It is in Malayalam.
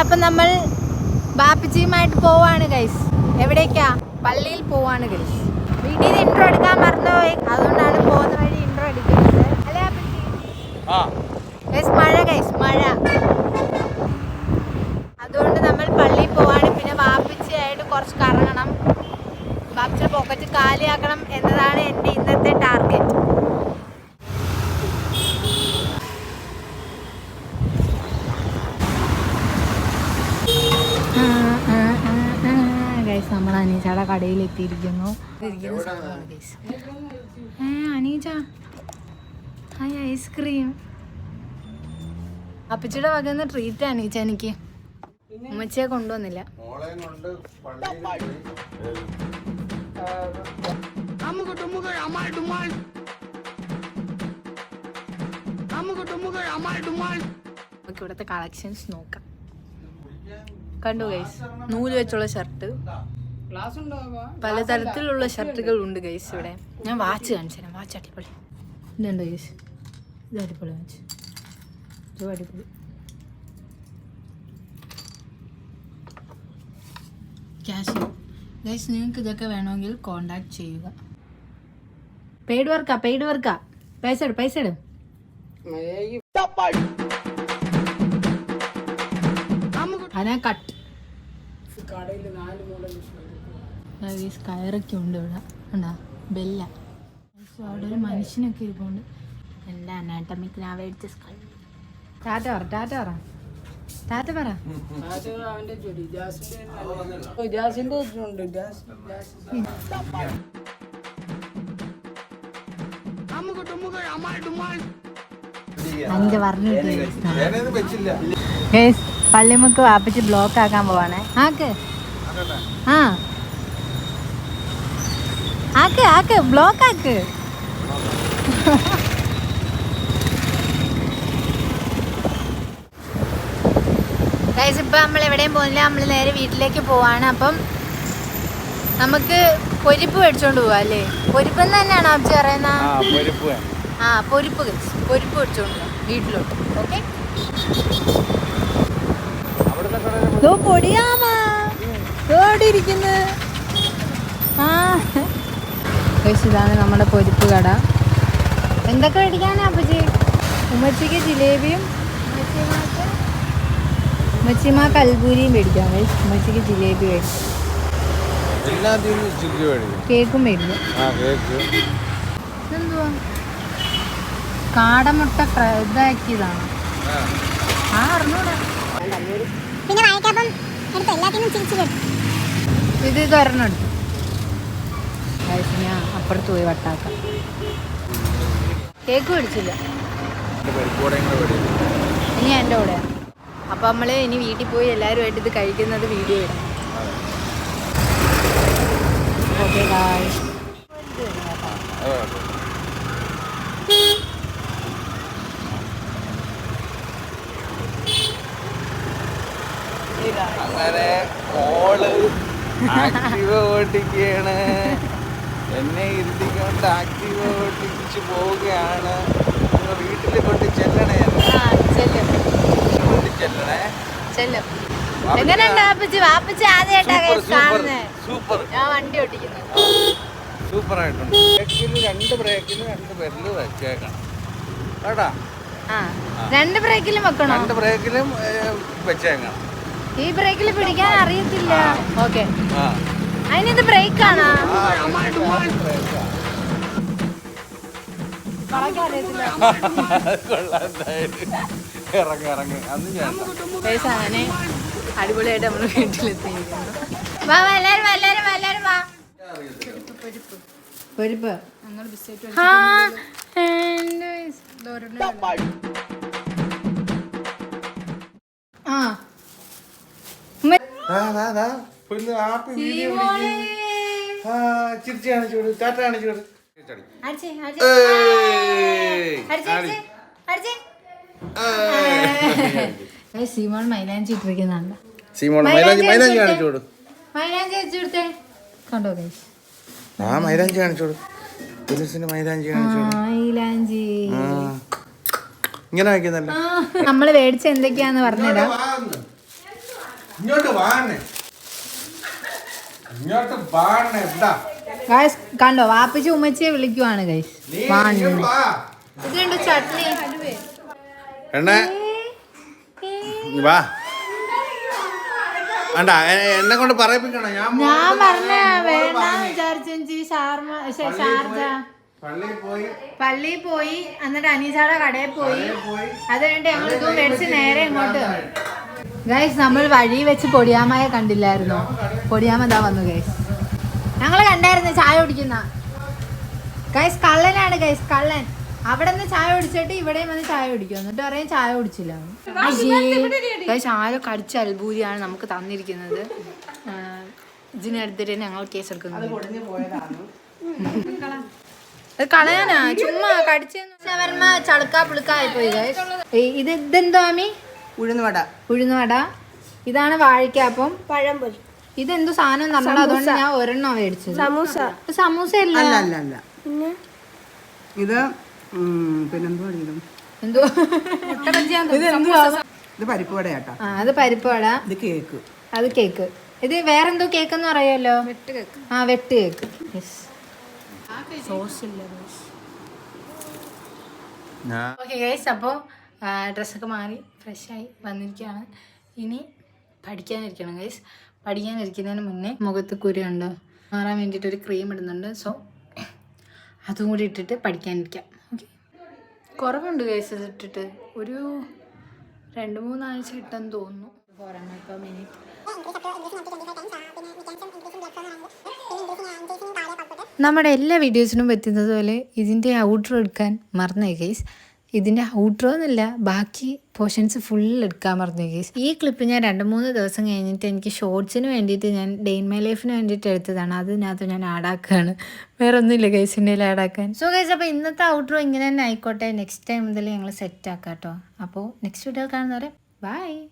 അപ്പൊ നമ്മൾ ബാപ്പിച്ചിയുമായിട്ട് പോവാണ് ഗൈസ് എവിടേക്കാ? പള്ളിയിൽ പോവാണ് ഗൈസ് വീട്ടിൽ നിന്ന് ഇൻട്രോ എടുക്കാൻ മറന്നുപോയി. അതുകൊണ്ടാണ് പോകുന്ന വഴി ഇൻട്രോ എടുക്കുന്നത്. അല്ലേ ഗൈസ് മഴ ഗൈസ് മഴ. അതുകൊണ്ട് നമ്മൾ പള്ളിയിൽ പോവാണ്. പിന്നെ വാപ്പിച്ചയായിട്ട് കുറച്ച് കറങ്ങണം. വാപ്പിച്ചിയുടെ പോക്കറ്റ് കാലിയാക്കണം എന്നതാണ് എന്റെ ഇന്നത്തെ ടാർഗറ്റ് ഗൈസ് നമ്മൾ അനീച്ചയുടെ കടയിൽ എത്തിയിരിക്കുന്നു. ഏ അനീച്ച ഹായ് ഐസ്ക്രീം. അപ്പച്ചിയുടെ വകന്ന് ട്രീറ്റ് അനീച്ച എനിക്ക്. ഉമ്മച്ചിയെ കൊണ്ടുവന്നില്ല. നമുക്ക് ഇവിടുത്തെ കളക്ഷൻസ് നോക്കാം. കണ്ടു ഗൈസ് നൂൽ വെച്ചുള്ള ഷർട്ട് പലതരത്തിലുള്ള ഷർട്ടുകൾ ഉണ്ട് ഗൈസ് ഇവിടെ. ഞാൻ വാച്ച് കാണിച്ചു തരാം. വാച്ച് അടിപൊളി. ഇതുണ്ട് ഗൈസ് ഇത് അടിപൊളി വാച്ച്. ഇത് അടിപൊളി. ക്യാഷ് ഗൈസ് നിങ്ങൾക്ക് ഇതൊക്കെ വേണമെങ്കിൽ കോണ്ടാക്ട് ചെയ്യുക. പെയ്ഡ് വർക്കാ പെയ്ഡ് വർക്കാ പൈസ ഇടും പൈസ ഇടും. അനാ കട്ട് ഗൈസ് സ്കയറൊക്കെ ഉണ്ട് ഇവിടെ. ഉണ്ടാ ബെല്ല. അവിടെ ഒരു മനുഷ്യനൊക്കെ ഇരിപ്പുണ്ട്. എന്റെ അനാട്ടമിക് ഞാൻ മേടിച്ച സ്കൾ ടാറ്റ പറ ടാറ്റ പറ. ടാറ്റ പറ. പറഞ്ഞു പള്ളിമുക്ക് വാപ്പിച്ച് ബ്ലോക്ക് ആക്കാൻ പോവാണേ. ആക്ക്. ആ. ആക്ക് ആക്ക് ബ്ലോക്ക് ആക്ക്. ഗൈസ് ഇപ്പം നമ്മൾ എവിടെയും പോകുന്നില്ല. നമ്മൾ നേരെ വീട്ടിലേക്ക് പോവാണ്. അപ്പം നമുക്ക് പൊരിപ്പ് മേടിച്ചോണ്ട് പോവാ അല്ലേ? പൊരിപ്പ് തന്നെയാണ് അബ്ജി പറയുന്ന? ആ പരിപ്പ് ആ പൊരിപ്പ് ഗൈസ് പൊരിപ്പ് മേടിച്ചോണ്ട് പോവാം വീട്ടിലോട്ട്. ഓക്കെ പൊടിയാമാ ആ. ഇതാണ് നമ്മുടെ പൊരിപ്പ് കട. എന്തൊക്കെ മേടിക്കാനാ അപ്പച്ചി? ഉമ്മച്ചിക്ക് ജിലേബിയും ഉമ്മച്ചിമാക്ക് ഉമ്മച്ചിമാക്ക് അൽഗൂരിയും മേടിക്കാം ഉമ്മച്ചിക്ക് ജിലേബി മേടിക്കാം. കേക്കും മേടിക്കാം. ഇതെന്തുവാ? കാടമുട്ട ഫ്ര- ഇതാക്കിയതാണ്. ആ. അറിഞ്ഞൂടാ. പിന്നെ വായിക്കാപ്പം എല്ലാത്തിനും ഇത് ഇതൊരെണ്ണം എടുത്തു. ഞാൻ അപ്പുറത്ത് പോയി വട്ടാക്കാം. കേക്ക് മേടിച്ചില്ല. മേടിക്കും ഇനി എന്റെ കൂടെ. അപ്പം നമ്മൾ ഇനി വീട്ടിൽ പോയി എല്ലാവരുമായിട്ട് ഇത് കഴിക്കുന്നത് വീഡിയോ ഇടാം. ഓക്കെ ബായ് അങ്ങനെ ഓൾ ആക്റ്റീവ് ഓട്ടിക്കുകയാണ് എന്നെ ഇരുത്തിക്കൊണ്ട് ആക്റ്റീവ് ഓട്ടിച്ച് പോവുകയാണ്. നിങ്ങൾ വീട്ടിൽ കൊണ്ട് ചെല്ലണേ? കൊണ്ട് ചെല്ലണേ? ചെല്ലും. എങ്ങനെയുണ്ട് വാപ്പച്ചി? വാപ്പച്ചി ആദ്യമായിട്ടാ സൂപ്പർ ഞാൻ വണ്ടി ഓട്ടിക്കുന്നത് സൂപ്പർ ആയിട്ടുണ്ട് ബ്രേക്കിന് രണ്ട് ബ്രേക്കിന് രണ്ട് പേരിൽ വെച്ചേക്കണം. കേട്ടാ? രണ്ട് ബ്രേക്കിലും വെക്കണം? രണ്ട് ബ്രേക്കിലും വെച്ചേക്കണം. ഈ ബ്രേക്കിൽ പിടിക്കാൻ അറിയത്തില്ല. ഓക്കെ. ആ. അതിനിത് ബ്രേക്ക് ആണോ? അങ്ങനെ അടിപൊളിയായിട്ട് നമ്മൾ വീട്ടിലെത്തിയിരിക്കുന്നു വാ വാ എല്ലാരും വാ എല്ലാരും വാ എല്ലാരും വാ. പൊരിപ്പ്. ആ, പിന്നെ ആപ്പി വീഡിയോ ചിരിച്ച് ടാറ്റ. അടിച്ചേ, അടിച്ചേ, അടിച്ചേ. ഏയ്. ഏയ്, സീമോൾ മൈലാഞ്ചി ഇട്ടിരിക്കുന്നുണ്ട്. സീമോൺ മൈലാഞ്ചി മൈലാഞ്ചി കാണിച്ചു കൊടു മൈലാഞ്ചി വെച്ചെടുത്തേ കണ്ടോ ഗൈസ് ആ മൈലാഞ്ചി കൊടു പുലിസിന് മൈലാഞ്ചി കാണിച്ചു മൈലാഞ്ചി. ഇങ്ങനെ വയ്ക്കുന്നല്ല? നമ്മൾ മേടിച്ച എന്തൊക്കെയാന്ന് പറഞ്ഞുതരാം. ഇങ്ങോട്ട് വാങ്ങേ ഗൈസ് കണ്ടോ വാപ്പിച്ച് ഉമ്മച്ചിയെ വിളിക്കുവാണ് ഗൈസ് ചട്നി. എണ്ണ. വാ. വേണ്ട എന്നെ കൊണ്ട് പറയിപ്പിക്കണം ഞാൻ ഞാൻ പറഞ്ഞ. വിചാരിച്ചു ഷാർമ ഷാർജ. പോയി- പള്ളിയിൽ എന്നിട്ട് അനീസാടെ കടയിൽ പോയി. കടയിൽ പോയി. അത് കഴിഞ്ഞിട്ട് ഞങ്ങൾ ഇതും മേടിച്ച് നേരെ ഇങ്ങോട്ട് ഗൈസ് നമ്മൾ വഴി വെച്ച് പൊടിയാമയെ കണ്ടില്ലായിരുന്നു? പൊടിയാമ ഇതാ വന്നു ഗൈസ് ഞങ്ങൾ കണ്ടായിരുന്നു ചായ കുടിക്കുന്ന. ഗൈസ് കള്ളനാണ് ഗൈസ് കള്ളൻ. അവിടെ നിന്ന് ചായ കുടിച്ചിട്ട് ഇവിടെയും വന്ന് ചായ കുടിക്കും. എന്നിട്ട് പറയും ചായ കുടിച്ചില്ല. ഗൈസ് ആരോ കടിച്ച അൽബൂരിയാണ് നമുക്ക് തന്നിരിക്കുന്നത്. ഇതിനടുത്തിട്ട് ഞങ്ങൾ കേസ് എടുക്കുന്നത്. അത് കളയാനാ? ചുമ്മാ കടിച്ചു ചളുക്കാ പുളുക്കായി പോയി ഗൈസ് ഇത് ഇതെന്തോ ആമി ഉഴുന്നുവട. ഉഴുന്നുവട. ഇതാണ് വാഴയ്ക്ക അപ്പം. പഴംപൊരി. ഇതെന്തോ സാധനം നമ്മൾ അതുകൊണ്ട് ഞാൻ ഒരെണ്ണം മേടിച്ചത്? സമൂസ. സമൂസ അല്ല അല്ല അല്ല. ഇത് പിന്നെന്തോ എന്തോ? ഇത് പരിപ്പ് വട വടയാട്ടാ ആ അത് പരിപ്പ് വട. ഇത് കേക്ക്. അത് കേക്ക്. ഇത് വേറെന്തോ കേക്ക് എന്ന് പറയുമല്ലോ ആ വെട്ട് കേക്ക്. Yes sauce. ഇല്ല ഓക്കെ ഗൈസ് അപ്പോൾ ഡ്രസ്സൊക്കെ മാറി. ഫ്രഷായി വന്നിരിക്കുകയാണ്. ഇനി പഠിക്കാനിരിക്കണം ഗൈസ് പഠിക്കാനിരിക്കുന്നതിന് മുന്നേ മുഖത്ത് കുരു ഉണ്ടോ മാറാൻ വേണ്ടിയിട്ട് ഒരു ക്രീം ഇടുന്നുണ്ട്. സോ അതും കൂടി ഇട്ടിട്ട് പഠിക്കാനിരിക്കാം. ഓക്കെ കുറവുണ്ട് ഗൈസ് ഇട്ടിട്ട്. ഒരു രണ്ട് മൂന്നാഴ്ച ഇട്ടെന്ന് തോന്നുന്നു. ഒരെണ്ണം ഇപ്പോൾ മിനിറ്റ് നമ്മുടെ എല്ലാ വീഡിയോസിനും പറ്റുന്നത് പോലെ ഇതിന്റെ ഔട്ടർ എടുക്കാൻ മറന്നേ ഗൈസ് ഇതിന്റെ ഔട്ട്രോ എന്നല്ല ബാക്കി പോർഷൻസ് ഫുൾ എടുക്കാൻ മറന്നു ഗൈസ് ഈ ക്ലിപ്പ് ഞാൻ രണ്ട് മൂന്ന് ദിവസം കഴിഞ്ഞിട്ട് എനിക്ക് ഷോർട്സിന് വേണ്ടിയിട്ട് ഞാൻ ഡെയിൻ മൈ ലൈഫിന് വേണ്ടിയിട്ട് എടുത്തതാണ്. അതിനകത്ത് ഞാൻ ആഡാക്കുകയാണ് വേറെ ഒന്നുമില്ല ഗൈസിന്റെ ആഡാക്കാൻ സോ ഗൈസ് അപ്പോൾ ഇന്നത്തെ ഔട്ട്രോ ഇങ്ങനെ തന്നെ ആയിക്കോട്ടെ. നെക്സ്റ്റ് ടൈം മുതൽ ഞങ്ങൾ സെറ്റ് ആക്കാം കേട്ടോ അപ്പോൾ നെക്സ്റ്റ് വീഡിയോ കാണുന്നവരെ ബൈ